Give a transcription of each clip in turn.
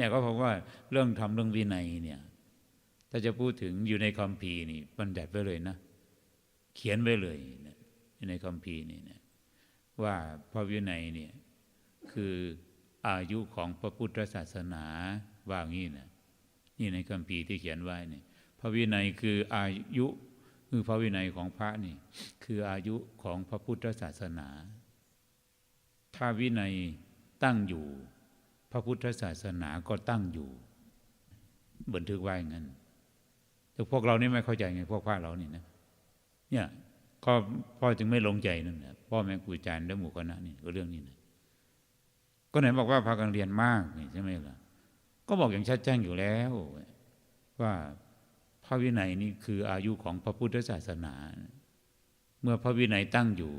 เนี่ยก็เพราะว่าเรื่องทำเรื่องวินัยเนี่ย ถ้าจะพูดถึงอยู่ในคัมภีร์นี่บัญญัติไว้เลยนะ เขียนไว้เลยนะอยู่ในคัมภีร์นี่นะว่าพระวินัยเนี่ยคืออายุของพระพุทธศาสนาว่างี้นะนี่ในคัมภีร์ที่เขียนไว้เนี่ยพระวินัยคืออายุคือพระวินัยของพระนี่ คืออายุของพระพุทธศาสนา ถ้าวินัยตั้งอยู่ พระพุทธศาสนาก็ตั้งอยู่ บันทึกไว้งั้นแต่พวกเรานี่ไม่เข้าใจไงพวกพระเรานี่นะเนี่ยก็พ่อจึงไม่ลงใจนั่นแหละพ่อแม่ครูอาจารย์และหมู่คณะนี่ก็เรื่องนี้นะก็ไหนบอกว่าพากันเรียนมากนี่ใช่ไหมล่ะก็บอกอย่างชัดแจ้งอยู่แล้ว ว่าพระวินัยนี่คืออายุของพระพุทธศาสนา เมื่อพระวินัยตั้งอยู่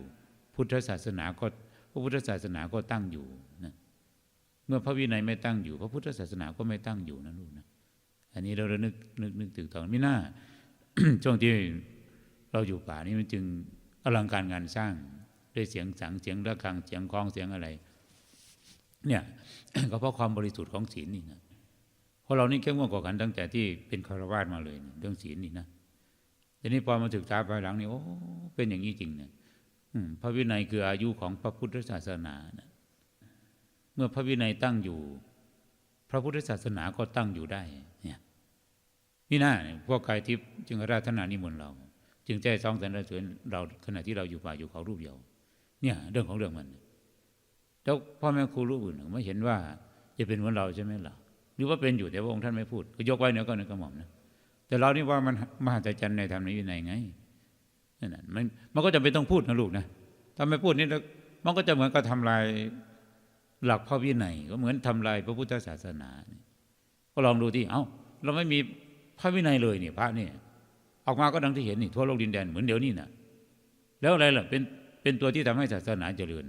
พุทธศาสนาก็พระพุทธศาสนาก็ตั้งอยู่นะ มื่อพระวินัยไม่ตั้งอยู่ พระพุทธศาสนาก็ไม่ตั้งอยู่นะลูกนะอันนี้เราเระนึกนึกนึกถึงตอนมิน่าช่วงที่เราอยู่ป่านี้มันจึงอลังการงานสร้างด้วยเสียงสังเสียงระฆังเสียงคล้องเสียงอะไร เนี่ยก็เพราะความบริสุทธิ์ของศีลนี่นะเพราะเรานี่เข้มงวดกว่ากันตั้งแต่ที่เป็นคารวาสมาเลยนะเรื่องศีลนี่นะแต่นี้พอมาศึกษาภายหลังนี่โอ้เป็นอย่างนี้จริงเนี่ยพระวินัยคืออายุของพระพุทธศาสนานะ เมื่อพระวินัยตั้งอยู่ พระพุทธศาสนาก็ตั้งอยู่ได้เนี่ยนี่น่าพวกกายทิพย์จึงราธนานิมนต์เรา จึงใจซองสรรเสริญเราขณะที่เราอยู่ป่าอยู่เขารูปเดียว เนี่ย เรื่องของเรื่องมันแล้วพ่อแม่ครูรูปอื่นไม่เห็นว่า จะเป็นเหมือนเราใช่ไหมล่ะหรือว่าเป็นอยู่แต่พระองค์ท่านไม่พูดก็ยกไว้เนื้อก็ในกระหม่อมนะแต่เรานี่ว่ามันมหัศจรรย์ในธรรมในวินัยไงนั่นน่ะมันมันก็จะเป็นต้องพูดนะลูกนะถ้าไม่พูดนี่มันก็จะเหมือนกับทำลาย หลักพระวินัยก็เหมือนทำลายพระพุทธศาสนา ก็ลองดูที่เอ้า เราไม่มีพระวินัยเลยเนี่ยพระเนี่ยออกมาก็ดังที่เห็นนี่ทั่วโลกดินแดนเหมือนเดี๋ยวนี้นะแล้วอะไรล่ะเป็นเป็นตัวที่ทำให้ศาสนาเจริญ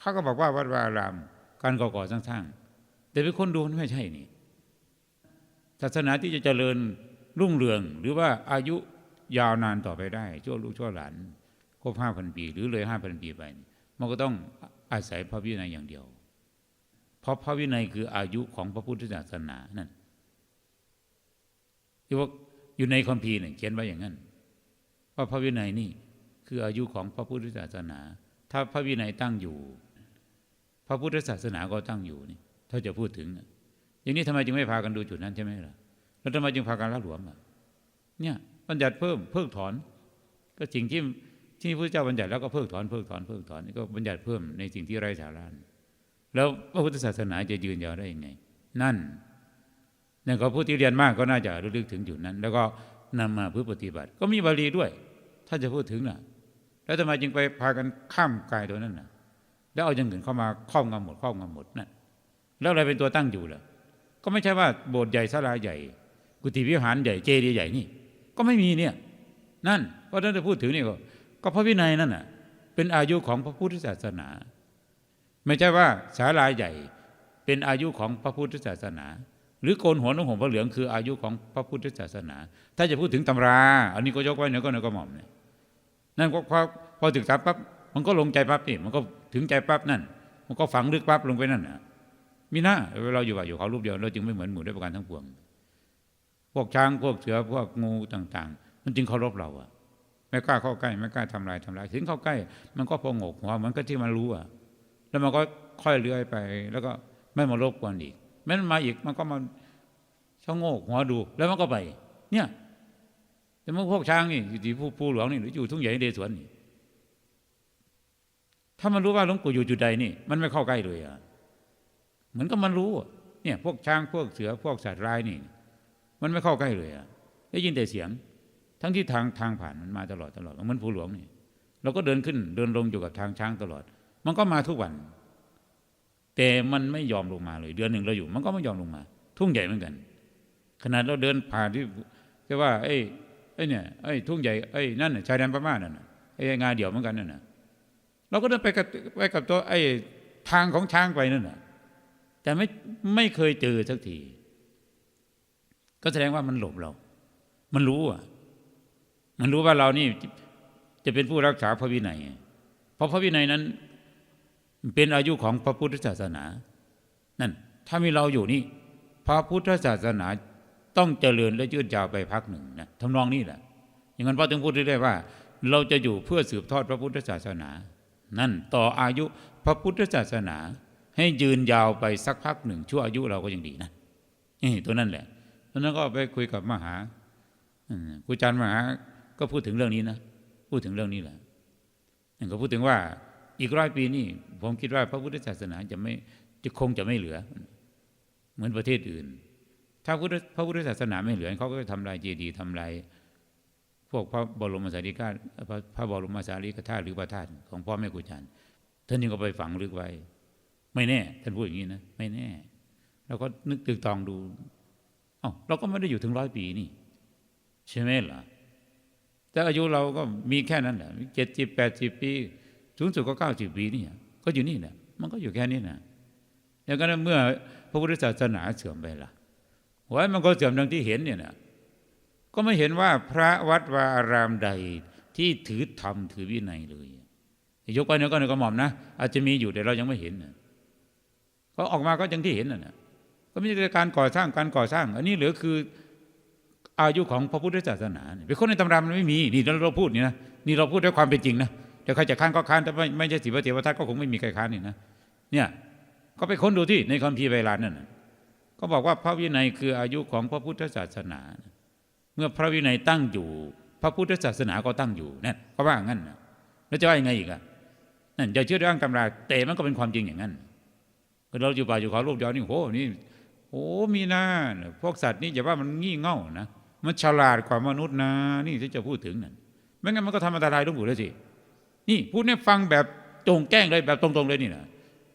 เขาก็บอกว่าวัดวาอาราม การก่อก่อสร้างๆแต่เป็นคนดูไม่ใช่นี่ ศาสนาที่จะเจริญรุ่งเรือง หรือว่าอายุยาวนานต่อไปได้ ชั่วลูกชั่วหลานครบห้าพันปี หรือเลยห้าพันปีไป มันก็ต้อง อาศัยพระวินัยอย่างเดียว เพราะพระวินัยคืออายุของพระพุทธศาสนานั่นที่ว่าอยู่ในคัมภีร์เนี่ยเขียนไว้อย่างนั้นว่าพระวินัยนี่คืออายุของพระพุทธศาสนา ถ้าพระวินัยตั้งอยู่ พระพุทธศาสนาก็ตั้งอยู่นี่ ถ้าจะพูดถึง อย่างนี้ทำไมจึงไม่พากันดูจุดนั้นใช่ไหมล่ะแล้วทำไมจึงพากันละหลวมอะเนี่ยบัญญัติเพิ่มเพิกถอน ก็สิ่งที่ ที่พระเจ้าบัญญัติแล้วก็เพิกถอนเพิกถอนเพิกถอนนี่ก็บัญญัติเพิ่มในสิ่งที่ไร้สาระแล้วพระพุทธศาสนาจะยืนยาวได้ยังไง นั่นนั่นก็ผู้ที่เรียนมากก็น่าจะระลึกถึงจุดนั้น แล้วก็นำมาเพื่อปฏิบัติ ก็มีบาลีด้วย ถ้าจะพูดถึงน่ะ แล้วทำไมจึงไปพากันข้ามกายตัวนั้นน่ะ แล้วเอาอย่างอื่นเข้ามาครอบงำหมดครอบงำหมดนั่นแล้วอะไรเป็นตัวตั้งอยู่ล่ะ ก็ไม่ใช่ว่าโบสถ์ใหญ่ศาลาใหญ่ กุฏิวิหารใหญ่เจดีย์ใหญ่นี่ ก็ไม่มีเนี่ย นั่นเพราะถ้าจะพูดถึงนี่ก็ ก็พระวินัยนั่นน่ะเป็นอายุของพระพุทธศาสนา ไม่ใช่ว่าศาลาใหญ่เป็นอายุของพระพุทธศาสนา หรือโกนหัวนุ่งห่มพระเหลืองคืออายุของพระพุทธศาสนา ถ้าจะพูดถึงตำรา อันนี้ก็ยกไว้เนื้อก็เนื้อกระหม่อมเนี่ยนั่นก็พอพอถึงตาปั๊บมันก็ลงใจปั๊บนี่มันก็ถึงใจปั๊บนั่น มันก็ฝังลึกปั๊บลงไปนั่นน่ะมีหน้าเราอยู่ว่าอยู่เขารูปเดียวเราจึงไม่เหมือนหมู่ด้วยประการทั้งปวง พวกช้างพวกเสือพวกงูต่าง ๆ มันจึงเคารพเราอะ ไม่กล้าเข้าใกล้ ไม่กล้าทำลายทำลายถึงเข้าใกล้ มันก็พองกหัวมันก็ที่มันรู้อะ แล้วมันก็ค่อยเลื้อยไป แล้วก็ไม่มารบกวนอีกแม้มันมาอีกมันก็มาชะโงกหัวดูแล้วมันก็ไป เนี่ยแต่เมื่อพวกช้างนี่อยู่ที่ผู้ผู้หลวงนี่หรืออยู่ทุ่งใหญ่เดสวนนี่ถ้ามันรู้ว่าหลวงปู่อยู่จุดใดนี่ มันไม่เข้าใกล้เลยอะเหมือนกับมันรู้เนี่ย พวกช้างพวกเสือพวกสัตว์ร้ายนี่ มันไม่เข้าใกล้เลยอะได้ยินแต่เสียง ทั้งที่ทางทางผ่านมันมาตลอดตลอดเหมือนผู้หลวงนี่เราก็เดินขึ้นเดินลงอยู่กับทางช้างตลอด มันก็มาทุกวัน แต่มันไม่ยอมลงมาเลย เดือนหนึ่งเราอยู่ มันก็ไม่ยอมลงมา ทุ่งใหญ่เหมือนกัน ขนาดเราเดินผ่านที่จะว่าไอ้ไอ้เนี่ยไอ้ทุ่งใหญ่ไอ้นั่นชายแดนพม่านั่นไอ้งาเดี่ยวเหมือนกันนั่นนะเราก็เดินไปกับไปกับตัวไอ้ทางของช้างไปนั่นน่ะแต่ไม่ไม่เคยเจอสักที ก็แสดงว่ามันหลบเรา มันรู้อะ มันรู้ว่าเรานี่จะเป็นผู้รักษาพระวินัย เพราะพระวินัยนั้น เป็นอายุของพระพุทธศาสนา นั่น ถ้ามีเราอยู่นี่ พระพุทธศาสนาต้องเจริญและยืดยาวไปพักหนึ่งนะทำนองนี้แหละ อย่างนั้นพระถึงพูดเรื่อยๆว่า เราจะอยู่เพื่อสืบทอดพระพุทธศาสนา นั่นต่ออายุพระพุทธศาสนา ให้ยืนยาวไปสักพักหนึ่งชั่วอายุเราก็ยังดีนะนี่ตัวนั่นแหละตอนนั้นก็ไปคุยกับมหาครูจารมหา ก็พูดถึงเรื่องนี้นะ พูดถึงเรื่องนี้แหละนั่นก็พูดถึงว่าอีกร้อยปีนี่ผมคิดว่าพระพุทธศาสนาจะไม่จะคงจะไม่เหลือ เหมือนประเทศอื่น ถ้าพระพุทธศาสนาไม่เหลือเขาก็จะทำลายเจดีย์ทำลายพวกพระบรมสารีริกาพระพระบรมสารีริกธาตุหรือพระธาตุของพ่อแม่ครูอาจารย์ท่านยังก็ไปฝังลึกไว้ ไม่แน่ ท่านพูดอย่างนี้นะไม่แน่เราก็นึกตึกตองดูอ้าเราก็ไม่ได้อยู่ถึงร้อยปีนี่ ใช่ไหมล่ะ แต่อายุเราก็มีแค่นั้นแหละเจ็ดสิบแปดสิบปีสูงสุดก็เก้าสิบปีนี่ก็อยู่นี่แหละมันก็อยู่แค่นี้นะอย่างนั้นเมื่อพระพุทธศาสนาเสื่อมไปล่ะว่ามันก็เสื่อมดังที่เห็นเนี่ยนะก็ไม่เห็นว่าพระวัดวาอารามใดที่ถือธรรมถือวินัยเลยยกไปเนี่ยก็ในกระหม่อมนะอาจจะมีอยู่แต่เรายังไม่เห็นนะก็ออกมาก็ยังที่เห็นน่ะก็มีแต่การก่อสร้างการก่อสร้าง อันนี้เหลือคือ อายุของพระพุทธศาสนาเป็นคนในตำรามันไม่มีนี่เราพูดนี่นะนี่เราพูดด้วยความเป็นจริงนะแต่ใครจะค้านก็ค้านแต่ไม่ไม่ใช่สิบเทวทัตก็คงไม่มีใครค้านนี่นะเนี่ยก็ไปค้นดูที่ในคัมภีร์ไบลานนั่นก็บอกว่าพระวินัยคืออายุของพระพุทธศาสนา เมื่อพระวินัยตั้งอยู่ พระพุทธศาสนาก็ตั้งอยู่นั่นก็ว่างั้นแล้วจะว่ายังไงอีกอะนั่นจะเชื่อเรื่องตำราแต่มันก็เป็นความจริงอย่างนั้นเราอยู่ป่าอยู่เขาลูกเดียวนี่โหนี่โอ้มีหน้าพวกสัตว์นี่อย่าว่ามันงี่เง่านะ มันฉลาดกว่ามนุษย์นะ นี่ที่จะพูดถึงนั่นไม่งั้นมันก็ทำอันตรายหลวงปู่เลยสินี่พูดให้ฟังแบบตรงแกล้งเลยแบบตรงๆเลยนี่นะ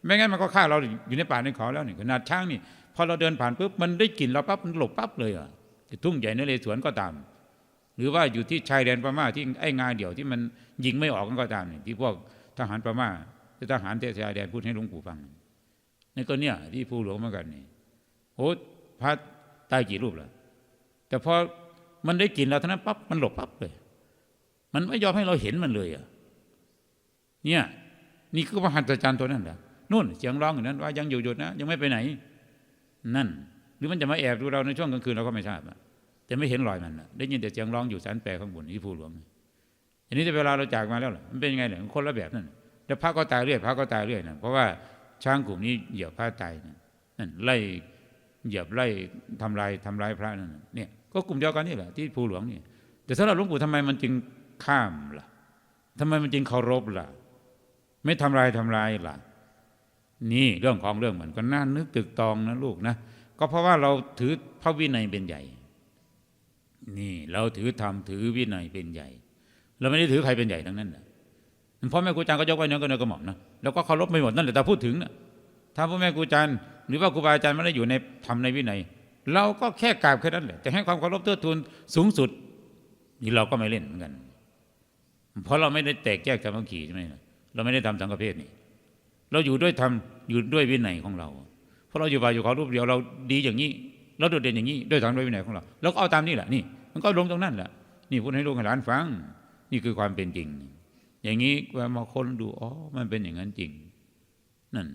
ไม่งั้นมันก็ฆ่าเราอยู่ในป่าในเขาแล้วนี่ขนาดช้างนี่พอเราเดินผ่านปุ๊บมันได้กลิ่นเราปั๊บมันหลบปั๊บเลยอะทุ่งใหญ่นเรศวรก็ตาม หรือว่าอยู่ที่ชายแดนพม่าที่ไอ้งาเดี่ยวที่มันยิงไม่ออกก็ตามนี่ที่พวกทหารพม่าทหารเทศชายแดนพูดให้หลวงปู่ฟังนี่ก็เนี่ยที่ผู้หลวงเหมือนกันนี่โอ้พระตายกี่รูปล้ว แต่พอมันได้กลิ่นเราเท่านั้นปั๊บมันหลบปั๊บเลย มันไม่ยอมให้เราเห็นมันเลยอะเนี่ยนี่คือพระหัตถ์จารย์ตัวนั้นแหละนู่นเสียงร้องอย่างนั้น ว่ายังอยู่หยุดนะยังไม่ไปไหน นั่น หรือมันจะมาแอบดูเราในช่วงกลางคืนเราก็ไม่ทราบแต่ไม่เห็นรอยมันได้ยินแต่เสียงร้องอยู่สันแปรข้างบนที่ผู้หลวงอันนี้จะเวลาเราจากมาแล้วมันเป็นยังไงเนี่ยคนละแบบนั่นแต่พระก็ตายเรื่อยพระก็ตายเรื่อยนะเพราะว่าช้างกลุ่มนี้เหยียบพระตายนั่นไล่เหยียบไล่ทำลายทำลายพระนั่นเนี่ย ก็กลุ่มเดียวกันนี่แหละที่ภูหลวงนี่แต่สำหรับหลวงปู่ทำไมมันจึงข้ามล่ะทำไมมันจึงเคารพล่ะ ไม่ทำลายทำลายล่ะ นี่เรื่องของเรื่องเหมันก็น่านึกตึกตองนะลูกนะก็เพราะว่าเราถือพระวินัยเป็นใหญ่ นี่เราถือธรรมถือวินัยเป็นใหญ่ เราไม่ได้ถือใครเป็นใหญ่ทั้งนั้นนะพ่อแม่ครูอาจารย์ก็ยกไว้เนื้อก็เนื้อกระหม่อมนะแล้วก็เคารพไม่หมดนั่นแหละแต่พูดถึงนะถ้าพ่อแม่ครูอาจารย์หรือว่าครูบาอาจารย์ไม่ได้อยู่ในธรรมในวินัย เราก็แค่กราบแค่นั้นแหละแต่ให้ความเคารพเทิดทูนสูงสุดนี่เราก็ไม่เล่นเหมือนกัน เพราะเราไม่ได้แตกแยกจามังคีใช่ไหมเราไม่ได้ทำสังฆเพศนี่เราอยู่ด้วยธรรมอยู่ด้วยวินัยของเรา เพราะเราอยู่บ่าอยู่เขารูปเดียวเราดีอย่างนี้เราโดดเด่นอย่างนี้ด้วยธรรมด้วยวินัยของเราเราก็เอาตามนี่แหละนี่ มันก็ลงตรงนั้นแหละนี่พูดให้ลูกให้หลานฟัง นี่คือความเป็นจริง อย่างนี้เวลามาคนดูอ๋อมันเป็นอย่างนั้นจริง นั่น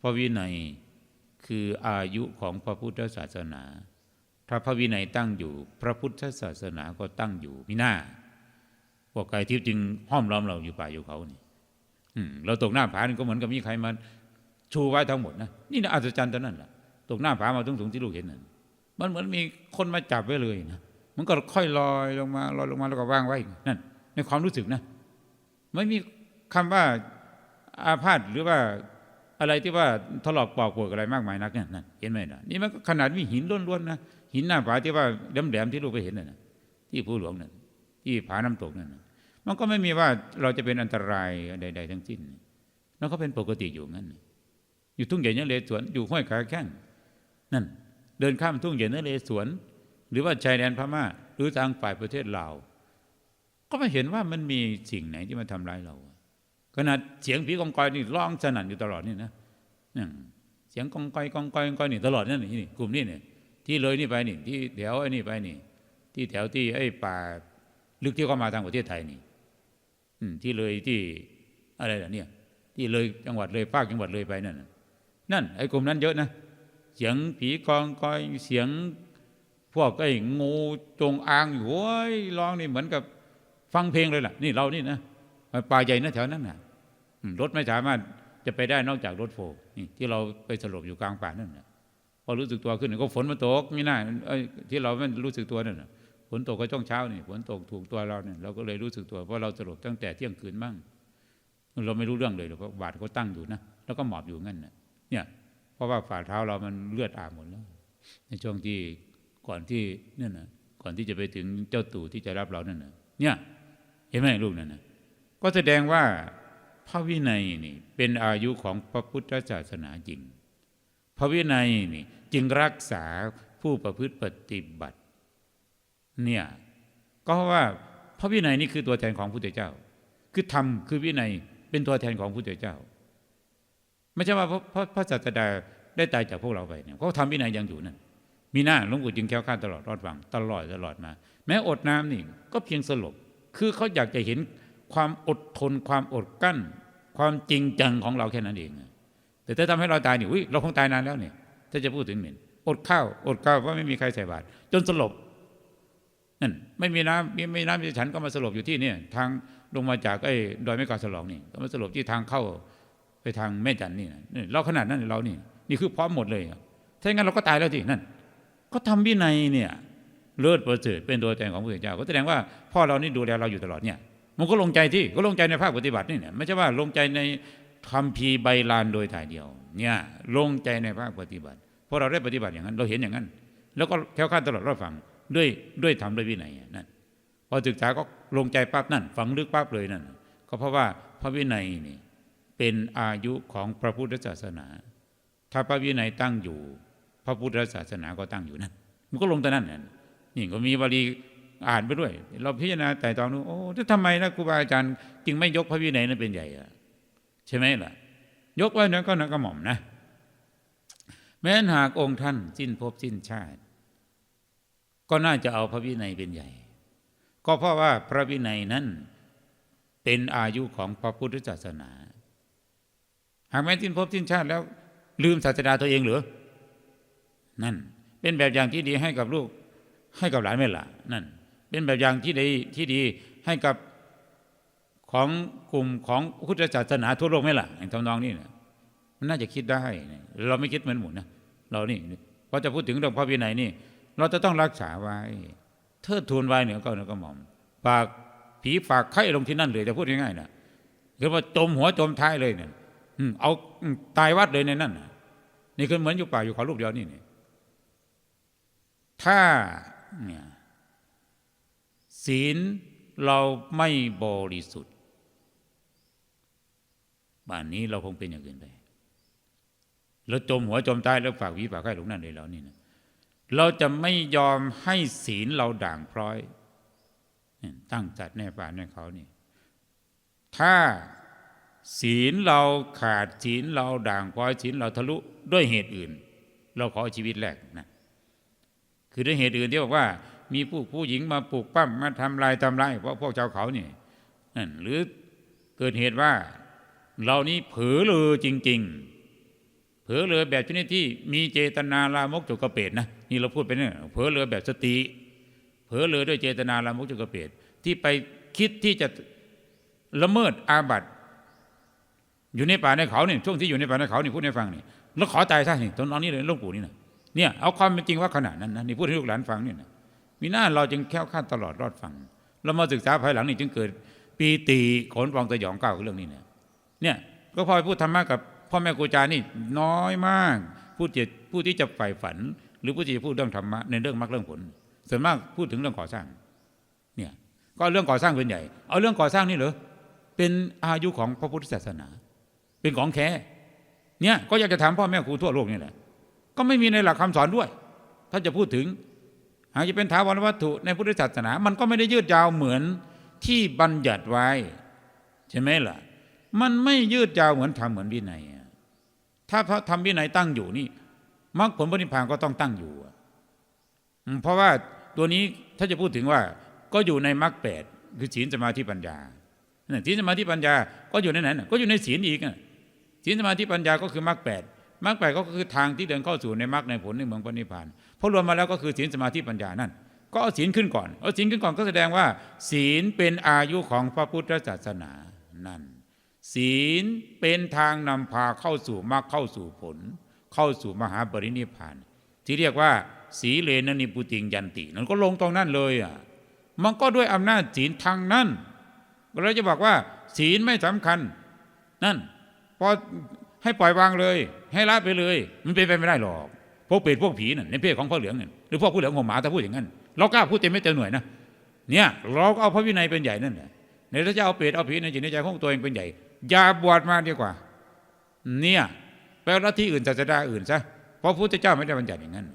พระวินัย คืออายุของพระพุทธศาสนา ถ้าพระวินัยตั้งอยู่ พระพุทธศาสนาก็ตั้งอยู่มิน่าพวกไก่ทิพย์จึงห้อมล้อมเราอยู่ป่าอยู่เขานี่เราตกหน้าผานี่ก็เหมือนกับมีใครมาชูไว้ทั้งหมดนะนี่นะอัศจรรย์ตอนนั้นแหละตกหน้าผามาตรงสูงที่ลูกเห็นนั่นมันเหมือนมีคนมาจับไว้เลยนะมันก็ค่อยลอยลงมาลอยลงมาแล้วก็ว่างไว้นั่นในความรู้สึกนะ ไม่มีคำว่าอาพาธหรือว่า อะไรที่ว่าถลอกปอกปวดอะไรมากมายนักเนี่ยนั่นเห็นไหมนะนี่มันก็ขนาดมีหินล้วนๆนะหินหน้าผาที่ว่าแหลมๆที่ลูกไปเห็นน่ะที่ผู้หลวงนั่นที่ผาน้ำตกนั่นมันก็ไม่มีว่าเราจะเป็นอันตรายใด ๆ ทั้งสิ้นแล้วก็เป็นปกติอยู่งั้น อยู่ทุ่งใหญ่เนื้อเลสวนอยู่ห้วยขาแข้งนั่น เดินข้ามทุ่งใหญ่เนื้อเลสวน หรือว่าชายแดนพม่า หรือทางฝ่ายประเทศลาวก็ไม่เห็นว่ามันมีสิ่งไหนที่มาทำร้ายเรา ขนาดเสียงผีกองกอยนี่ร้องสนั่นอยู่ตลอดนี่นะเสียงกองกอยกองกอยกองกอยนี่ตลอดนั่นนี่กลุ่มนี้เนี่ยที่เลยนี่ไปนี่ที่แถวไอ้นี่ไปนี่ ที่แถวที่ไอ้ป่าลึกที่เข้ามาทางประเทศไทยนี่ที่เลยที่อะไรล่ะเนี่ย ที่เลยจังหวัดเลยภาคจังหวัดเลยไปนั่นนั่นไอ้กลุ่มนั้นเยอะนะเสียงผีกองกอยเสียงพวกไอ้งูจงอางอยู่โอ้ยร้องนี่เหมือนกับฟังเพลงเลยล่ะ นี่เรานี่นะป่าใหญ่นะแถวนั้นน่ะ รถไม่สามารถจะไปได้นอกจากรถโฟล์นี่ที่เราไปสลบอยู่กลางป่านั่นน่ะพอรู้สึกตัวขึ้นก็ฝนมันตกนี่นะเอ้ยที่เราไม่รู้สึกตัวนั่นนะฝนตกก็ช่วงเช้านี่ฝนตกถูกตัวเราเนี่ยเราก็เลยรู้สึกตัวเพราะเราสลบตั้งแต่เที่ยงคืนบ้างเราไม่รู้เรื่องเลยหรอกเพราะบาดเขาตั้งอยู่นะแล้วก็หมอบอยู่งั้นน่ะเนี่ยเพราะว่าฝ่าเท้าเรามันเลือดอาบหมดแล้ว ในช่วงที่ก่อนที่นั่นนะก่อนที่จะไปถึงเจ้าตู่ที่จะรับเรานั่นนะเนี่ยเห็นไหมลูกนั่นนะก็แสดงว่า พระวินัยนี่เป็นอายุของพระพุทธศาสนาจริง พระวินัยนี่จึงรักษาผู้ประพฤติปฏิบัติเนี่ยก็เพราะว่าพระวินัยนี่คือตัวแทนของพระพุทธเจ้า คือธรรมคือวินัยเป็นตัวแทนของพระพุทธเจ้า ไม่ใช่ว่าพระพระพระศาสดาได้ตายจากพวกเราไปเนี่ยเขาทำวินัยยังอยู่นั่นมีหน้าหลวงปู่จึงแค้วคลาดตลอดรอดฟังตลอดตลอดมา แม้อดน้ำนี่ก็เพียงสลบ คือเขาอยากจะเห็น ความอดทนความอดกั้น ความจริงจังของเราแค่นั้นเอง แต่ถ้าทำให้เราตายนี่อุ้ยเราคงตายนานแล้วเนี่ยถ้าจะพูดถึงเนี่ยอดข้าว อดข้าวเพราะไม่มีใครใส่บาตรจนสลบนั่นไม่มีน้ำไม่มีน้ำมีฉันก็มาสลบอยู่ที่เนี่ยทางลงมาจากไอ้ดอยแม่กาสลองนี่ก็มาสลบที่ทางเข้าไปทางแม่จันนี่นะนี่เราขนาดนั้นเรานี่ นี่คือพร้อมหมดเลยถ้าอย่างนั้นเราก็ตายแล้วที่นั่น ก็ทำวินัยเนี่ยเลิศประเสริฐเป็นตัวแทนของพระเจ้าก็แสดงว่าพ่อเรานี่ดูแลเราอยู่ตลอดเนี่ย มันก็ลงใจที่ก็ลงใจในภาคปฏิบัตินี่เนี่ยไม่ใช่ว่าลงใจในคำพีใบลานโดยถ่ายเดียว เนี่ยลงใจในภาคปฏิบัติเพราะเราได้ปฏิบัติอย่างนั้น เราเห็นอย่างนั้น แล้วก็แค่ข้าดตลอดรอดฟังด้วยด้วยทำด้วยวินัยนั่นพอศึกษาก็ลงใจปั๊บนั่นฝังลึกปั๊บเลยนั่นก็เพราะว่าพระวินัยนี่เป็นอายุของพระพุทธศาสนา ถ้าพระวินัยตั้งอยู่ พระพุทธศาสนาก็ตั้งอยู่นั่นมันก็ลงแต่นั่นน่ะนี่ก็มีบาลี อ่านไปด้วย เราพิจารณาแต่ตองดูโอ้แล้วทำไมนะครูบาอาจารย์จึงไม่ยกพระวินัยนั้นเป็นใหญ่อะใช่ไหมล่ะ ยกไว้นั้นก็นักกระหม่อมนะ แม้นหากองค์ท่านสิ้นภพสิ้นชาติ ก็น่าจะเอาพระวินัยเป็นใหญ่ ก็เพราะว่าพระวินัยนั้นเป็นอายุของพระพุทธศาสนา หากแม้สิ้นภพสิ้นชาติแล้ว ลืมศาสดาตัวเองหรือนั่นเป็นแบบอย่างที่ดีให้กับลูกให้กับหลานไม่ละนั่น เป็นแบบอย่างที่ดีที่ดีให้กับของกลุ่มของพุทธศาสนาทั่วโลกไหมล่ะอย่างทำนองนี้นะมันน่าจะคิดได้ เราไม่คิดเหมือนหมุนนะเรานี่พอจะพูดถึงเรื่องพระวินัยนี่ เราจะต้องรักษาไว้ เทิดทูนไว้เหนี่ยก็เหนี่ยก็หม่อมฝากผีฝากไข่ลงที่นั่นเลยจะพูดง่ายๆนะคือว่าจมหัวจมท้ายเลยเนี่ยอืเอาตายวัดเลยในนั่นนะนี่คือเหมือนอยู่ป่าอยู่เขาลูกเดียวนี่นี่ถ้าเนี่ย ศีลเราไม่บริสุทธิ์บ้านนี้เราคงเป็นอย่างอื่นไปเราจมหัวจมใต้แล้วฝากวิฝากให้ลงนั่นเลยแล้วนี่นะเราจะไม่ยอมให้ศีลเราด่างพร้อยเนี่ยตั้งจัดแน่ป่าแน่เขานี่ ถ้าศีลเราขาดศีลเราด่างพร้อยศีลเราทะลุด้วยเหตุอื่น เราขอชีวิตแรกนะคือด้วยเหตุอื่นที่บอกว่า มีผู้ผู้หญิงมาปลูกปั้มมาทำลายทำลายเพราะพวกชาวเขาเนี่ยนั่นหรือเกิดเหตุว่าเรานี้เผลอเลยจริง ๆ เผลอเลยแบบชนิดที่มีเจตนาลามกจกกระเปดนะนี่เราพูดไปเนี่ยเผลอเลยแบบสติ เผลอเลยด้วยเจตนาลามกจกกระเปดที่ไปคิดที่จะละเมิดอาบัติอยู่ในป่าในเขาเนี่ยช่วงที่อยู่ในป่าในเขานี่พูดให้ฟังนี่แล้วขอตายซะนี่ตอนนอนนี้เลยหลูกปู่นี่นะเนี่ยเอาความเป็นจริงว่าขนาดนั้นนะนี่พูดให้ลูกหลานฟังเนี่ยนะ มีหน้าเราจึงแค้วคลาดตลอดรอดฟังเรามาศึกษาภายหลังนี่จึงเกิด ปีติขนฟองตะยองก้าวเรื่องนี้เนี่ยเนี่ยก็พอพูดธรรมะกับพ่อแม่ครูอาจารย์นี่น้อยมากผู้ที่ผู้ที่จะใฝ่ฝัน หรือผู้ที่จะพูดเรื่องธรรมะในเรื่องมรรคเรื่องผล ส่วนมากพูดถึงเรื่องก่อสร้าง เนี่ยก็เรื่องก่อสร้างเป็นใหญ่ เอาเรื่องก่อสร้างนี่เหรอเป็นอายุของพระพุทธศาสนา เป็นของแค่เนี่ยก็อยากจะถามพ่อแม่ครูทั่วโลกนี่แหละก็ไม่มีในหลักคำสอนด้วย ถ้าจะพูดถึง หากจะเป็นถาวรวัตถุในพุทธศาสนา มันก็ไม่ได้ยืดยาวเหมือนที่บัญญัติไว้ ใช่ไหมล่ะ มันไม่ยืดยาวเหมือนทำเหมือนวินัยถ้าพระทำวินัยตั้งอยู่นี่มรรคผลปฏิภาณก็ต้องตั้งอยู่เพราะว่าตัวนี้ถ้าจะพูดถึงว่าก็อยู่ในมรรคแปดคือศีลสมาธิปัญญาน่ะศีลสมาธิปัญญาก็อยู่ในนั้นก็อยู่ในศีลอีกศีลสมาธิปัญญาก็คือมรรคแปดมรรคแปดก็คือทางที่เดินเข้าสู่ในมรรคในผลในเมืองพระนิพพาน พอรวมมาแล้วก็คือศีลสมาธิปัญญานั่น ก็เอาศีลขึ้นก่อน เอาศีลขึ้นก่อนก็แสดงว่า ศีลเป็นอายุของพระพุทธศาสนานั่น ศีลเป็นทางนำพาเข้าสู่มรรคเข้าสู่ผล เข้าสู่มหาปรินิพพาน ที่เรียกว่า สีเลนนิปุติงยันตินั่นก็ลงตรงนั้นเลยอะมันก็ด้วยอำนาจศีลทางนั้นเราจะบอกว่า ศีลไม่สำคัญ นั่นพอให้ปล่อยวางเลย ให้ละไปเลย มันเป็นไปไม่ได้หรอก พวกเปรตพวกผีนั่นในเพศของพ่อเหลืองนั่นหรือพวกผู้เหลืองหัวหมาถ้าพูดอย่างนั้น เรากล้าพูดเต็มไม่เต็มหน่วยนะเนี่ยเราก็เอาพระวินัยเป็นใหญ่นั่นแหละในถ้าจะเอาเปรตเอาผีในจิตในใจของตัวเองเป็นใหญ่อย่าบวชมาดีกว่า เนี่ยไปเอาลัทธิอื่นศาสนาอื่นซะเพราะพระพุทธเจ้าไม่ได้บัญญัติอย่างนั้น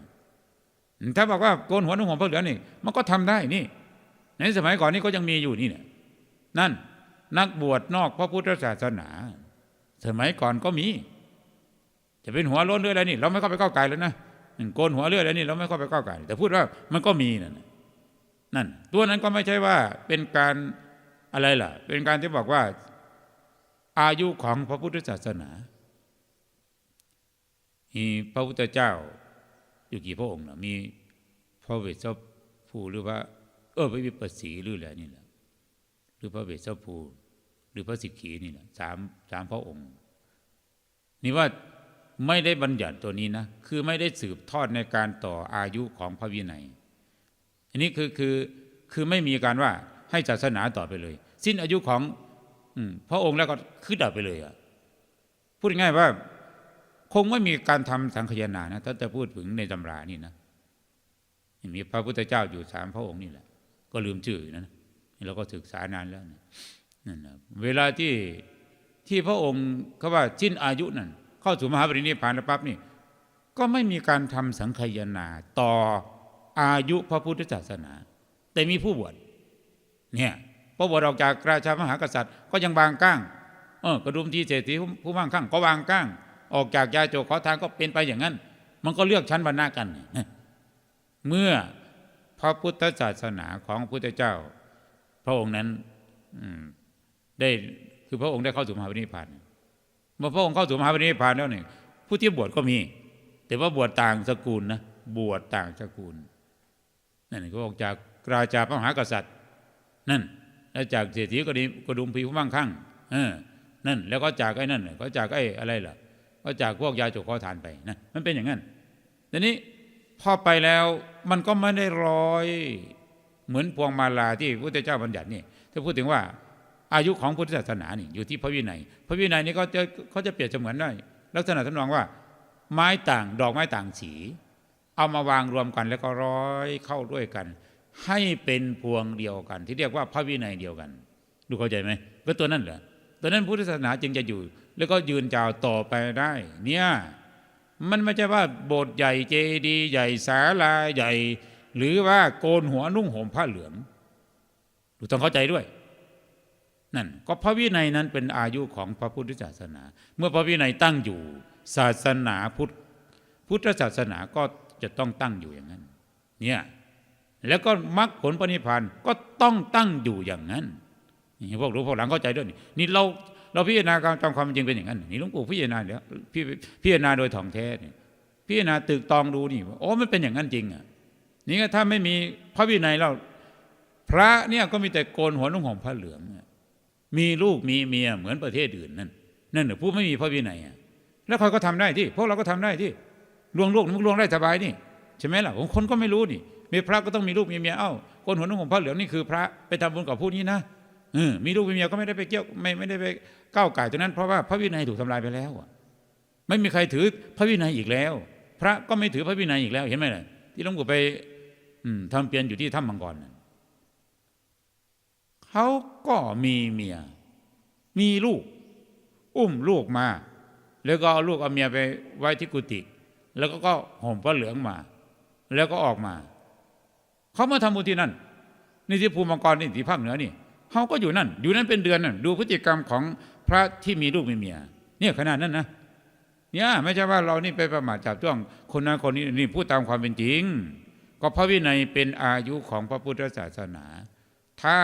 ถ้าบอกว่าโกนหัวนุ่งห่มผ้าเหลืองนี่มันก็ทำได้นี่ ในสมัยก่อนนี่ก็ยังมีอยู่นี่เนี่ยนั่นนักบวชนอกพระพุทธศาสนา สมัยก่อนก็มี จะเป็นหัวล้นเรื่อยอะไรนี่ เราไม่เข้าไปก้าวไก่แล้วนะโกนหัวเรื่อยอะไรนี่ เราไม่เข้าไปก้าวไก่แต่พูดว่ามันก็มีนั่นนั่น ตัวนั้นก็ไม่ใช่ว่าเป็นการอะไรล่ะ เป็นการที่บอกว่า อายุของพระพุทธศาสนามีพระพุทธเจ้า อยู่กี่พระองค์นะมีพระเวสสัภูหรือว่า เออพระวิปัสสีหรืออะไรนี่แหละหรือพระเวสสัภูหรือพระสิกขีนี่แหละสามสามพระองค์ นี่ว่า ไม่ได้บัญญัติตัวนี้นะ คือไม่ได้สืบทอดในการต่ออายุของพระวินัย อันนี้คือคือคือไม่มีการว่าให้ศาสนาต่อไปเลย สิ้นอายุของอพระองค์แล้วก็ขึ้นดับไปเลยอะพูดง่ายว่า คงไม่มีการทำสังขยานานะถ้าจะพูดถึงในตำรานี่นะมีพระพุทธเจ้าอยู่สามพระองค์นี่แหละ ก็ลืมชื่อนะนี่เราก็ศึกษานานแล้วนะนั่นนะเวลาที่ที่พระองค์เขาว่าสิ้นอายุนั่น เข้าสู่มหาปรินิพพานแล้วปั๊บนี่ ก็ไม่มีการทำสังขยานาต่ออายุพระพุทธศาสนา แต่มีผู้บวชเนี่ยพระบวชออกจากราชามหากษัตริย์ ก็ยังบางก้างเออกระดุมที่เศรษฐีผู้มั่งคั่งก็วางก้าง ออกจากยาโจขอทานก็เป็นไปอย่างนั้น มันก็เลือกชั้นบรรณากัน เมื่อพระพุทธศาสนาของพุทธเจ้า พระองค์นั้นได้คือพระองค์ได้เข้าสู่มหาวินิพพาน เมื่อพระองค์เข้าสู่มหาวินิพพานแล้วเนี่ยผู้ที่บวชก็มี แต่ว่าบวชต่างสกุลนะบวชต่างสกุลนั่นก็ออกจากราชาพระมหากษัตริย์ นั่น แล้วจากเศรษฐีก็ดีกระดุมพีผู้มั่งคั่งเออนั่น แล้วก็จากไอ้นั่นก็จากไอ้อะไรล่ะ ก็จากพวกยาจกขอทานไปนะมันเป็นอย่างนั้นทีนี้พอไปแล้วมันก็ไม่ได้ร้อย เหมือนพวงมาลาที่พระพุทธเจ้าบัญญัตินี่ถ้าพูดถึงว่า อายุของพุทธศาสนานี่อยู่ที่พระวินัย พระวินัยนี่ก็จะเขาจะเปรียบเสมือนได้ลักษณะทำนองว่า ไม้ต่างดอกไม้ต่างสี เอามาวางรวมกันแล้วก็ร้อยเข้าด้วยกัน ให้เป็นพวงเดียวกัน ที่เรียกว่าพระวินัยเดียวกัน ดูเข้าใจไหมก็ตัวนั้นเหรอตัวนั้นพุทธศาสนาจึงจะอยู่ แล้วก็ยืนยาวต่อไปได้ เนี่ยมันไม่ใช่ว่าโบสถ์ใหญ่เจดีย์ใหญ่ศาลาใหญ่ หรือว่าโกนหัวนุ่งห่มผ้าเหลืองดูต้องเข้าใจด้วย นั่นก็พระวินัยนั้นเป็นอายุของพระพุทธศาสนา เมื่อพระวินัยตั้งอยู่ศาสนาพุทธพุทธศาสนาก็จะต้องตั้งอยู่อย่างนั้น เนี่ยแล้วก็มรรคผลปณิพานก็ต้องตั้งอยู่อย่างนั้นนี่พวกรู้พวกหลังเข้าใจด้วย นี่นี่เราเราพิจารณาการตามความจริงเป็นอย่างนั้น นี่หลวงปู่พิจารณาเดี๋ยวพิจารณาโดยถ่องแท้เนี่ยพิจารณาตึกตองดูนี่โอ้มันเป็นอย่างนั้นจริงอะนี่ก็ถ้าไม่มีพระวินัยเราพระเนี่ยก็มีแต่โกนหัวนุ่งห่มผ้าเหลือง มีลูกมีเมียเหมือนประเทศอื่นนั่นนั่นหรือผู้ไม่มีพระวินัยอะแล้วใครก็ทำได้ที่พวกเราก็ทำได้ที่ลวงลูกมันลวงได้สบายนี่ใช่ไหมล่ะคนก็ไม่รู้นี่มีพระก็ต้องมีลูกมีเมียเอ้าโกนหัวนุ่งห่มผ้าเหลืองนี่คือพระไปทำบุญกับผู้นี้นะเออมีลูกมีเมียก็ไม่ได้ไปเกี่ยวไม่ไม่ได้ไปก้าวไก่ตรงนั้น เพราะว่าพระวินัยถูกทำลายไปแล้วไม่มีใครถือพระวินัยอีกแล้ว พระก็ไม่ถือพระวินัยอีกแล้วเห็นไหมล่ะที่หลวงปู่ไปทำเปลี่ยนอยู่ที่ถ้ำมังกร เขาก็มีเมีย มีลูก อุ้มลูกมา แล้วก็เอาลูกเอาเมียไปไว้ที่กุฏิแล้วก็ก็ห่มผ้าเหลืองมา แล้วก็ออกมา เขามาทำบุญที่นั่นนี่ที่ภูมิมังกรนี่ที่ภาคเหนือนี่เขาก็อยู่นั่น อยู่นั่นเป็นเดือนนั่นดูพฤติกรรมของพระที่มีลูกมีเมีย เนี่ยขนาดนั้นนะเนี่ยไม่ใช่ว่าเรานี่ไปประมาทจับจ้องคนนั้นคนนี้นี่พูดตามความเป็นจริง ก็พระวินัยเป็นอายุของพระพุทธศาสนา ถ้า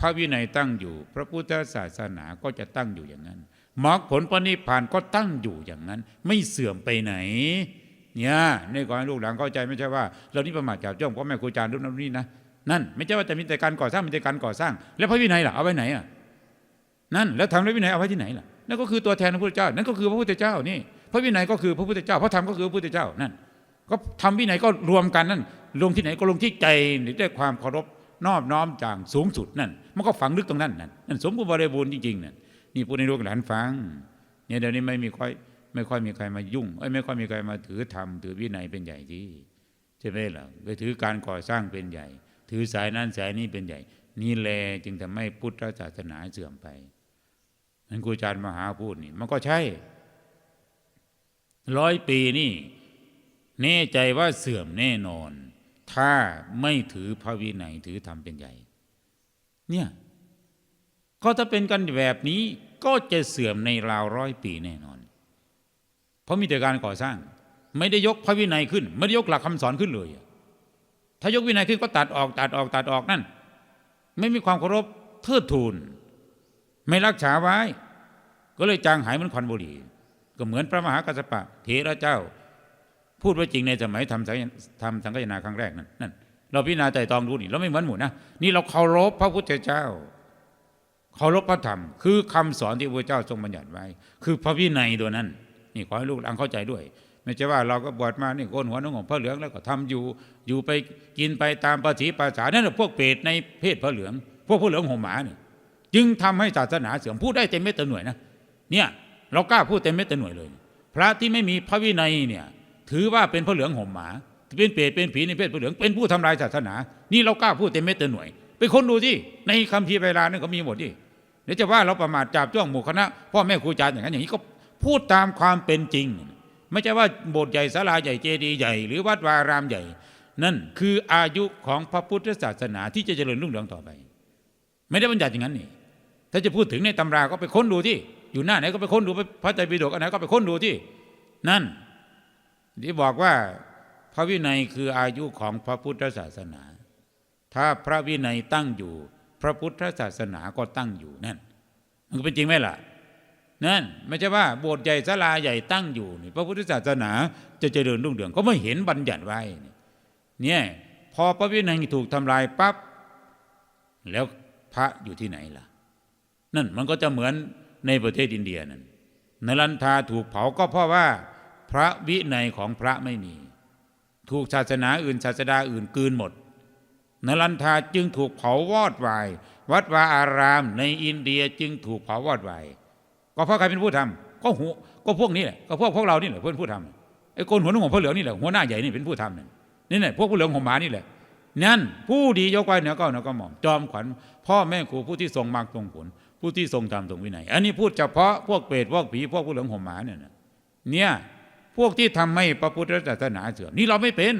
พระวินัยตั้งอยู่ พระพุทธศาสนาก็จะตั้งอยู่อย่างนั้นมรรคผลปณิพพานก็ตั้งอยู่อย่างนั้น ไม่เสื่อมไปไหน เนี่ยในก่อนให้ลูกหลานเข้าใจไม่ใช่ว่า เรานี่ประมาทจับจ้องพ่อแม่ครูอาจารย์รุ่นนั้นนี่นะนั่น ไม่ใช่ว่าจะมีแต่การก่อสร้างมีแต่การก่อสร้าง แล้วพระวินัยล่ะเอาไว้ไหนอะนั่นแล้วทำแล้ววินัยเอาไว้ที่ไหนล่ะนั่นก็คือตัวแทนพระพุทธเจ้า นั่นก็คือพระพุทธเจ้านี่ พระวินัยก็คือพระพุทธเจ้าพระธรรมก็คือพระพุทธเจ้านั่น ก็ทำวินัยก็รวมกันนั่นลงที่ไหนก็ลงที่ใจด้วยความเคารพ นอบน้อมจางสูงสุดนั่น มันก็ฝังลึกตรงนั้นนั่นนั่นสมบูรณ์บริบูรณ์จริงๆนั่นนี่พูดในลูกหลานฟังเนี่ยเดี๋ยวนี้ไม่มีค่อยไม่ค่อยมีใครมายุ่งเอ้ยไม่ค่อยมีใครมาถือธรรมถือวินัยเป็นใหญ่ที่ใช่ไหมล่ะไปถือการก่อสร้างเป็นใหญ่ ถือสายนั้นสายนี้เป็นใหญ่ นี่แลจึงทำให้พุทธศาสนาเสื่อมไปนั้นครูอาจารย์มหาพูดนี่ มันก็ใช่ร้อยปีนี่แน่ใจว่าเสื่อมแน่นอน ถ้าไม่ถือพระวินัยถือธรรมเป็นใหญ่ เนี่ยก็ถ้าเป็นกันแบบนี้ก็จะเสื่อมในราวร้อยปีแน่นอน เพราะมีแต่การก่อสร้าง ไม่ได้ยกพระวินัยขึ้น ไม่ได้ยกหลักคำสอนขึ้นเลย ถ้ายกวินัยขึ้นก็ตัดออกตัดออกตัดออกนั่น ไม่มีความเคารพเทิดทูน ไม่รักษาไว้ ก็เลยจางหายเหมือนควันบุหรี่ก็เหมือนพระมหากัสสปะเถระเจ้า พูดไว้จริงในสมัยทำสังทำสังฆนาครั้งแรกนั่นนั่นเราพิจารณาใจตองดูนี่เราไม่เหมือนหมู่นะนี่เราเคารพพระพุทธเจ้าเคารพพระธรรม คือคำสอนที่พระเจ้าทรงบัญญัติไว้ คือพระวินัยตัวนั้น นี่ขอให้ลูกหลานเข้าใจด้วย ไม่ใช่ว่าเราก็บวชมานี่โกนหัวน้องของพระเหลืองแล้วก็ทำอยู่อยู่ไปกินไปตามภาษีภาษานั่นแหละพวกเปรตในเพศพระเหลือง พวกพระเหลืองห่มหมาเนี่ยจึงทำให้ศาสนาเสื่อมพูดได้เต็มเม็ดเต็มหน่วยนะเนี่ยเรากล้าพูดเต็มเม็ดเต็มหน่วยเลย พระที่ไม่มีพระวินัยเนี่ย ถือว่าเป็นพระเหลืองห่มหมาเป็นเปรตเป็นผีในเพศพระเหลืองเป็นผู้ทำลายศาสนา นี่เรากล้าพูดเต็มเม็ดเต็มหน่วยไปคนดูที่ในคัมภีร์เวลานั่นก็มีหมดที่เดี๋ยวจะว่าเราประมาทจับจ้องหมู่คณะพ่อแม่ครูอาจารย์อย่างนั้นอย่างนี้ก็พูดตามความเป็นจริง ไม่ใช่ว่าโบสถ์ใหญ่ศาลาใหญ่เจดีย์ใหญ่หรือวัดวารามใหญ่ นั่นคืออายุของพระพุทธศาสนาที่จะเจริญรุ่งเรืองต่อไป ไม่ได้บัญญัติอย่างนั้นนี่ถ้าจะพูดถึงในตำราก็ไปค้นดูที่อยู่หน้าไหนก็ไปค้นดูพระไตรปิฎกอันไหนก็ไปค้นดูที่นั่น ที่บอกว่าพระวินัยคืออายุของพระพุทธศาสนา ถ้าพระวินัยตั้งอยู่ พระพุทธศาสนาก็ตั้งอยู่นั่น มันก็เป็นจริงไหมล่ะ นั่นไม่ใช่ว่าโบสถ์ใหญ่ศาลาใหญ่ตั้งอยู่นี่พระพุทธศาสนาจะเจริญรุ่งเรืองก็ไม่เห็นบัญญัติไว้ เนี่ยพอพระวินัยถูกทำลายปั๊บแล้วพระอยู่ที่ไหนล่ะ นั่นมันก็จะเหมือนในประเทศอินเดียนั่นนรันทาถูกเผาก็เพราะว่า พระวินัยของพระไม่มี ถูกศาสนาอื่นศาสดาอื่นกืนหมดนรันทาจึงถูกเผาวอดวาย วัดวาอารามในอินเดียจึงถูกเผาวอดวายก็เพราะใครเป็นผู้ทำก็หัวก็พวกนี้แหละก็พวกพวกเรานี่แหละเพื่อนผู้ทำไอ้โกนหัวนุ่งของพระเหลืองนี่แหละหัวหน้าใหญ่นี่เป็นผู้ทำนั่นนี่แหละพวกผู้เหลืองของหมานี่แหละนั่นผู้ดียกไว้เหนือก็เหนือก็หม่อมจอมขวัญพ่อแม่ครูผู้ที่ทรงมากทรงผล ผู้ที่ทรงธรรมทรงวินัย อันนี้พูดเฉพาะพวกเปรตพวกผีพวกผู้เหลืองห่มหมาเนี่ยเนี่ย พวกที่ทำให้พระพุทธศาสนาเสื่อมนี่เราไม่เป็น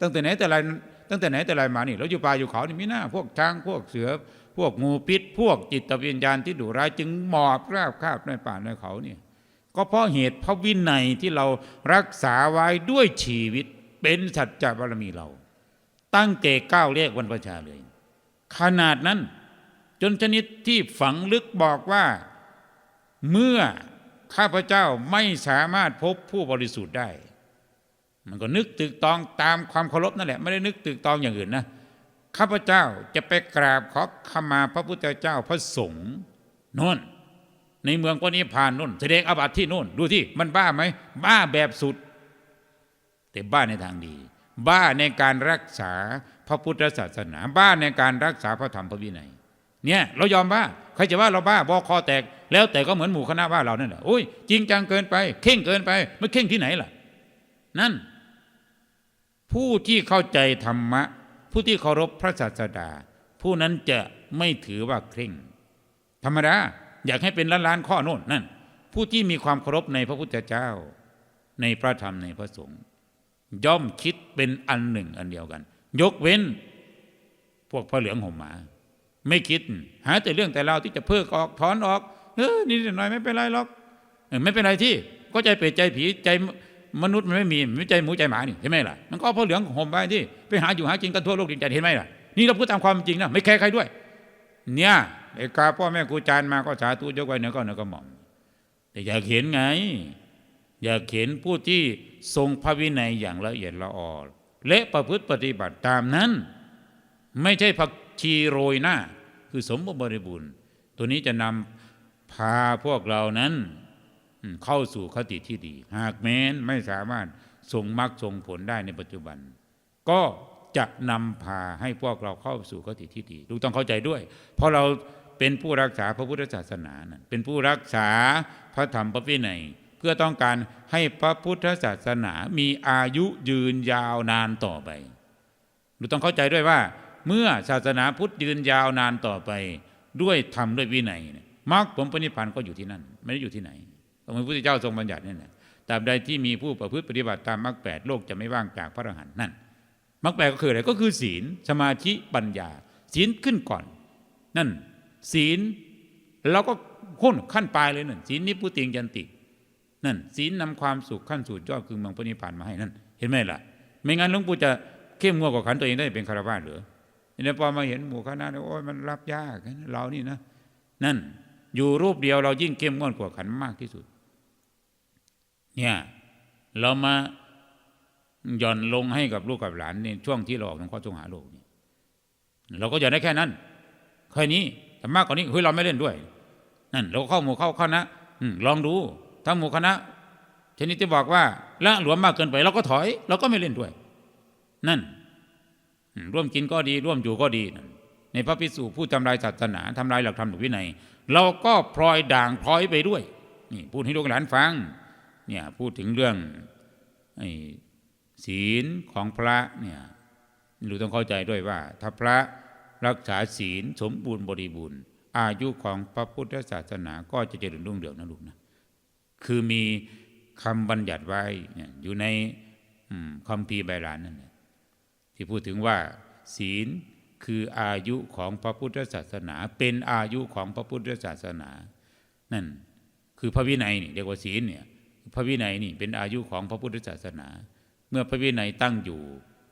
ตั้งแต่ไหนแต่ไรตั้งแต่ไหนแต่ไรมานี่เราอยู่ป่าอยู่เขานี่มีหน้า พวกช้างพวกเสือ พวกงูพิษ พวกจิตวิญญาณที่ดุร้ายจึงหมอบราบคาบในป่าในเขาเนี่ยก็เพราะเหตุพระวินัยที่เรารักษาไว้ด้วยชีวิตเป็นสัจจะบารมีเรา ตั้งแต่ก้าวเรียกวันประชาเลย ขนาดนั้น จนชนิดที่ฝังลึกบอกว่าเมื่อ ข้าพเจ้าไม่สามารถพบผู้บริสุทธิ์ได้ มันก็นึกตึกตองตามความเคารพนั่นแหละ ไม่ได้นึกตึกตองอย่างอื่นนะข้าพเจ้าจะไปกราบขอขมาพระพุทธเจ้าพระสงฆ์โน่น ในเมืองปณิพานโน่นแสดงอาบัติที่โน่น ดูที่มันบ้าไหมบ้าแบบสุด แต่บ้าในทางดี บ้าในการรักษาพระพุทธศาสนา บ้าในการรักษาพระธรรมพระวินัย เนี่ยเรายอมบ้า ใครจะว่าเราบ้าบอคอแตก แล้วแต่ก็เหมือนหมู่คณะว่าเรานั่นแหละโอ้ยจริงจังเกินไป เข่งเกินไปไม่เข่งที่ไหนล่ะ นั่น ผู้ที่เข้าใจธรรมะ ผู้ที่เคารพพระศาสดา ผู้นั้นจะไม่ถือว่าเคร่ง ธรรมดาอยากให้เป็นล้านล้านข้อโน่นนั่น ผู้ที่มีความเคารพในพระพุทธเจ้า ในพระธรรมในพระสงฆ์ย่อมคิดเป็นอันหนึ่งอันเดียวกัน ยกเว้น พวกพระเหลืองห่มหมา ไม่คิด หาแต่เรื่องแต่เราที่จะเพิกออกถอนออกเออนี่หน่อยไม่เป็นไรหรอกไม่เป็นไรที่ก็ใจเปรตใจผีใจมนุษย์มันไม่มีไม่ใจหมูใจหมานี่เห็นไหมล่ะมันก็เพระเหลืองห่มไปที่ไปหาอยู่หากินกันทั่วโลกจริงใจเห็นไหมล่ะนี่เราพูดตามความจริงนะไม่แคร์ใครด้วย เนี่ยไอ้กาพ่อแม่ครูอาจารย์มาก็สาธุยกไว้เนื้อก็เนื้อก็หม่อมแต่อยากเห็นไง อยากเห็นผู้ที่ทรงพระวินัยอย่างละเอียดละออและประพฤติปฏิบัติตามนั้น ไม่ใช่ผัก ชีโรยหน้า คือสมบูรณ์บริบูรณ์ ตัวนี้จะนำพาพวกเรานั้นเข้าสู่คติที่ดี หากแม้นไม่สามารถส่งมรรคส่งผลได้ในปัจจุบัน ก็จะนำพาให้พวกเราเข้าสู่คติที่ดีลูกต้องเข้าใจด้วย เพราะเราเป็นผู้รักษาพระพุทธศาสนาเป็นผู้รักษาพระธรรมพระวินัยเพื่อต้องการให้พระพุทธศาสนามีอายุยืนยาวนานต่อไปลูกต้องเข้าใจด้วยว่า เมื่อศาสนาพุทธยืนยาวนานต่อไป ด้วยธรรมด้วยวินัยเนี่ยมรรคผลปณิพันธ์ก็อยู่ที่นั่น ไม่ได้อยู่ที่ไหนพระพุทธเจ้าทรงบัญญัตินี่นแหละตราบใดที่มีผู้ประพฤติปฏิบัติตามมรรคแปดโลกจะไม่ว่างจากพระอรหันต์นั่นมรรคแปดก็คืออะไรก็คือศีลสมาธิปัญญา ศีลขึ้นก่อน นั่น ศีลเราก็ค้นขั้นปลายเลยนั่นศีลนิพุติงยันติ นั่นศีลนำความสุขขั้นสุดยอดคือเมืองพระนิพพานมาให้นั่น เห็นไหมล่ะ ไม่งั้นหลวงปู่จะเข้มงวดกว่าขันตัวเองได้เป็นคารวะหรือ นี่ยพอมาเห็นหมู่คณะเนี่ยโอ้ยมันรับยากนเรานี่นะ นั่น อยู่รูปเดียวเรายิ่งเข้มงวดกว่าขันมากที่สุด เนี่ยเรามาหย่อนลงให้กับลูกกับหลานในช่วงที่เราออกทางข้อจงหาโลกนี่เราก็หย่อนได้แค่นั้นแค่นี้แต่มากกว่านี้เฮ้ยเราไม่เล่นด้วยนั่นเราเข้าหมู่เข้าคณะลองดูถ้าหมู่คณะชนิดที่บอกว่าละหลวมมากเกินไป เราก็ถอย เราก็ไม่เล่นด้วย นั่น ร่วมกินก็ดี ร่วมอยู่ก็ดี ในพระพิสุผู้ทำลายศาสนาทำลายหลักธรรมหลักวินัย เราก็พลอยด่างพลอยไปด้วยนี่พูดให้ลูกหลานฟังเนี่ยพูดถึงเรื่องไอ้ศีลของพระเนี่ยเราต้องเข้าใจด้วยว่า ถ้าพระรักษาศีลสมบูรณ์บริบูรณ์ อายุของพระพุทธศาสนาก็จะเจริญรุ่งเรืองนะลูกนะคือมีคำบัญญัติไว้เนี่ยอยู่ในคัมภีร์ไบรานนั่นแหละ ที่พูดถึงว่า ศีลคืออายุของพระพุทธศาสนา เป็นอายุของพระพุทธศาสนา นั่นคือพระวินัยนี่เรียกว่าศีลเนี่ยพระวินัยนี่เป็นอายุของพระพุทธศาสนา เมื่อพระวินัยตั้งอยู่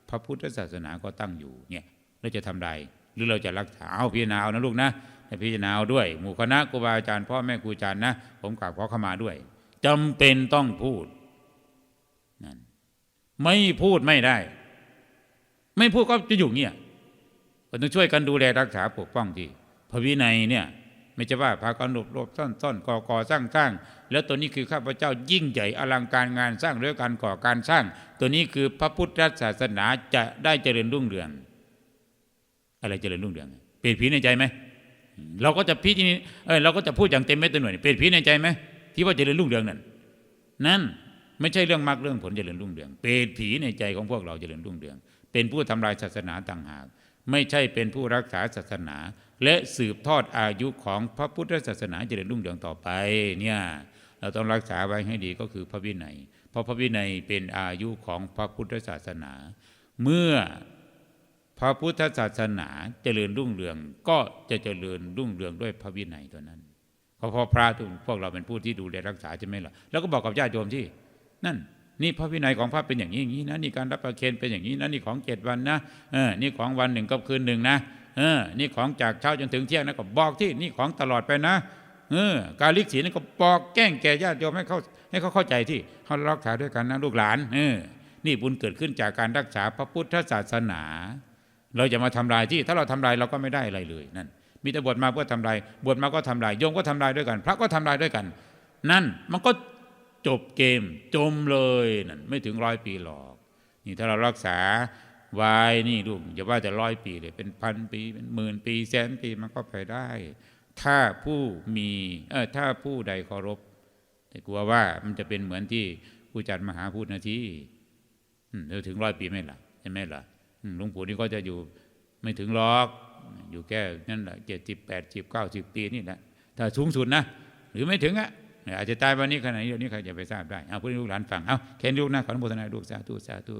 พระพุทธศาสนาก็ตั้งอยู่เนี่ยเราจะทำใดหรือเราจะรักษาเอาพิจารณาเอานะลูกนะให้พิจารณาด้วย หมู่คณะครูบาอาจารย์พ่อแม่ครูอาจารย์นะผมกราบขอเข้ามาด้วยจำเป็นต้องพูดนั่นไม่พูดไม่ได้ ไม่พูดก็จะอยู่เงียบเราต้องช่วยกันดูแลรักษาปกป้องที่พระวินัยเนี่ยไม่ใช่ว่าพากันหลบหลบซ่อนซ่อนก่อก่อสร้างสร้างแล้วตัวนี้คือข้าพเจ้ายิ่งใหญ่อลังการงานสร้างเรื่องการก่อการสร้าง ตัวนี้คือพระพุทธศาสนาจะได้เจริญรุ่งเรือง อะไรเจริญรุ่งเรืองเปลี่ยนผีในใจไหมเราก็จะพิจารณาเออเราก็จะพูดอย่างเต็มเม็ดเต็มหน่วยเปลี่ยนผีในใจไหมที่ว่าเจริญรุ่งเรืองนั่นนั่นไม่ใช่เรื่องมรรคเรื่องผลเจริญรุ่งเรือง เปรตผีในใจของพวกเราเจริญรุ่งเรือง เป็นผู้ทำลายศาสนาต่างหาก ไม่ใช่เป็นผู้รักษาศาสนา และสืบทอดอายุของพระพุทธศาสนาเจริญรุ่งเรืองต่อไปเนี่ยเราต้องรักษาไว้ให้ดีก็คือพระวินัย เพราะพระวินัยเป็นอายุของพระพุทธศาสนา เมื่อพระพุทธศาสนาเจริญรุ่งเรืองก็จะเจริญรุ่งเรืองด้วยพระวินัยตัวนั้นเพราะพอพระทุกพวกเราเป็นผู้ที่ดูแลรักษาใช่ไหมล่ะแล้วก็บอกกับญาติโยมที่นั่น นี่พระวินัยของพระเป็นอย่างนี้อย่างนี้นะนี่การรับประเคนเป็นอย่างนี้นะนี่ของเจ็ดวันนะเออนี่ของวันหนึ่งกับคืนหนึ่งนะเออนี่ของจากเช้าจนถึงเที่ยงนะก็บอกที่นี่ของตลอดไปนะเออการลิกศีลนั่นก็บอกแก้งแก่ญาติโยมให้เขาให้เขาเข้าใจที่เขารักษาด้วยกันนะลูกหลานเออนี่บุญเกิดขึ้นจากการรักษาพระพุทธศาสนา เราจะมาทำลายที่ ถ้าเราทำลายเราก็ไม่ได้อะไรเลยนั่นมีแต่บวชมาเพื่อทำลายบวชมาก็ทำลายโยมก็ทำลายด้วยกัน พระก็ทำลายด้วยกัน นั่นมันก็ จบเกมจมเลยนั่นไม่ถึงร้อยปีหรอก นี่ถ้าเรารักษาไว้นี่ลูกอย่าว่าแต่ร้อยปีเลยเป็นพันปีเป็นหมื่นปีแสนปีมันก็ไปได้ ถ้าผู้มีเออถ้าผู้ใดเคารพ แต่กลัวว่ามันจะเป็นเหมือนที่ผู้จัดมหาพูดนาทีเดี๋ยวถึงร้อยปีไม่ล่ะใช่ไหมล่ะหลวงปู่นี่ก็จะอยู่ไม่ถึงหรอกอยู่แค่นั่นแหละเจ็ดสิบแปดสิบเก้าสิบปีนี่แหละถ้าสูงสุดนะ หรือไม่ถึงอะ อาจจะตายวันนี้ขณะนี้เดี๋ยวนี้ใครจะไปทราบได้เอาพูดให้ลูกหลานฟังเอาเคนลูกนะขออนุโมทนาลูกสาธุสาธุ